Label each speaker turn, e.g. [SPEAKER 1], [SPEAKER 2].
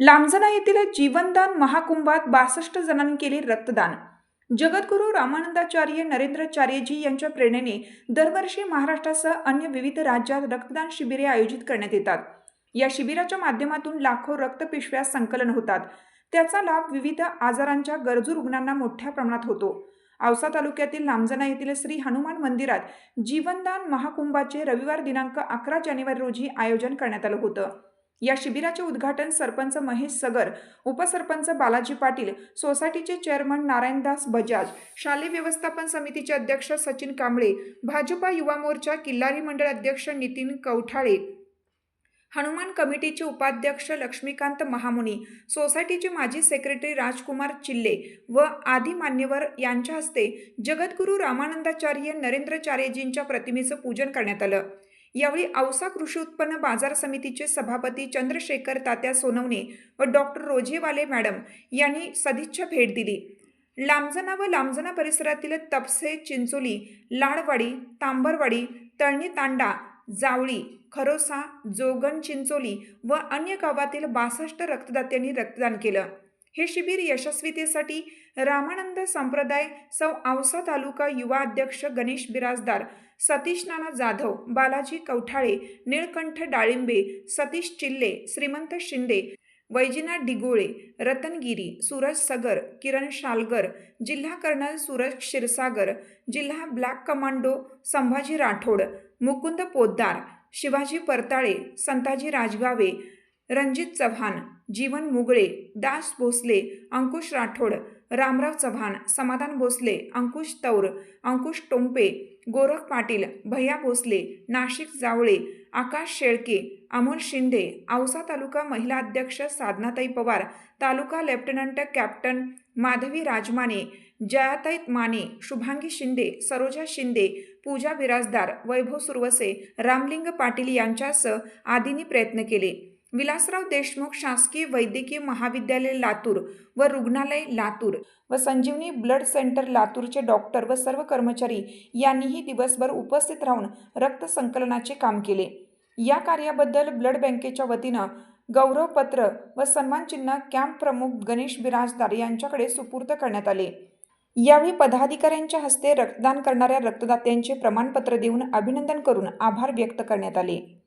[SPEAKER 1] लांबजना येथील जीवनदान महाकुंभात बासष्ट जणांनी केले रक्तदान. जगद्गुरू रामानंदाचार्य नरेंद्रचार्यजी यांच्या प्रेरणेने दरवर्षी महाराष्ट्रासह अन्य विविध राज्यात रक्तदान शिबिरे आयोजित करण्यात येतात. या शिबिराच्या माध्यमातून लाखो रक्तपिशव्या संकलन होतात. त्याचा लाभ विविध आजारांच्या गरजू रुग्णांना मोठ्या प्रमाणात होतो. औसा तालुक्यातील लांबजना येथील श्री हनुमान मंदिरात जीवनदान महाकुंभाचे रविवार दिनांक अकरा जानेवारी रोजी आयोजन करण्यात आलं होतं. या शिबिराचे उद्घाटन सरपंच महेश सगर उपसरपंच बालाजी पाटील सोसायटीचे चेअरमन नारायणदास बजाज शालेय व्यवस्थापन समितीचे अध्यक्ष सचिन कांबळे भाजपा युवा मोर्चा किल्लारी मंडळ अध्यक्ष नितीन कवठाळे हनुमान कमिटीचे उपाध्यक्ष लक्ष्मीकांत महामुनी सोसायटीचे माजी सेक्रेटरी राजकुमार चिल्ले व आदी मान्यवर यांच्या हस्ते जगद्गुरू रामानंदाचार्य नरेंद्रचार्यजींच्या प्रतिमेचं पूजन करण्यात आलं. यावेळी औसा कृषी उत्पन्न बाजार समितीचे सभापती चंद्रशेखर तात्या सोनवणे व डॉक्टर रोझेवाले मॅडम यांनी सदिच्छा भेट दिली. लांबजना व लांबजना परिसरातील तपसे चिंचोली लाडवाडी तांबरवाडी तळणी तांडा जावळी खरोसा जोगण चिंचोली व अन्य गावातील बासष्ट रक्तदात्यांनी रक्तदान केलं. हे शिबिर यशस्वीतेसाठी रामानंद संप्रदाय सौ औसा तालुका युवा अध्यक्ष गणेश बिराजदार सतीश नाना जाधव बालाजी कवठाळे निळकंठ डाळिंबे सतीश चिल्ले श्रीमंत शिंदे वैजीनाथ डिगोळे रतनगिरी सूरज सगर किरण शालगर जिल्हा कर्नल सूरज क्षीरसागर जिल्हा ब्लॅक कमांडो संभाजी राठोड मुकुंद पोद्दार शिवाजी परताळे संताजी राजगावे रणजित चव्हाण जीवन मुगळे दास भोसले अंकुश राठोड रामराव चव्हाण समाधान भोसले अंकुश तौर अंकुश टोंपे गोरख पाटील भैया भोसले नाशिक जावळे आकाश शेळके अमोल शिंदे औसा तालुका महिला अध्यक्ष साधनाताई पवार तालुका लेफ्टनंट कॅप्टन माधवी राजमाने जयाताई माने शुभांगी शिंदे सरोजा शिंदे पूजा बिराजदार वैभव सुरवसे रामलिंग पाटील यांच्यासह आदींनी प्रयत्न केले. विलासराव देशमुख शासकीय वैद्यकीय महाविद्यालय लातूर व रुग्णालय लातूर व संजीवनी ब्लड सेंटर लातूरचे डॉक्टर व सर्व कर्मचारी यांनीही दिवसभर उपस्थित राहून रक्त संकलनाचे काम केले. या कार्याबद्दल ब्लड बँकेच्या वतीनं गौरवपत्र व सन्मानचिन्ह कॅम्प प्रमुख गणेश बिराजदार यांच्याकडे सुपूर्द करण्यात आले. यावेळी पदाधिकाऱ्यांच्या हस्ते रक्तदान करणाऱ्या रक्तदात्यांचे प्रमाणपत्र देऊन अभिनंदन करून आभार व्यक्त करण्यात आले.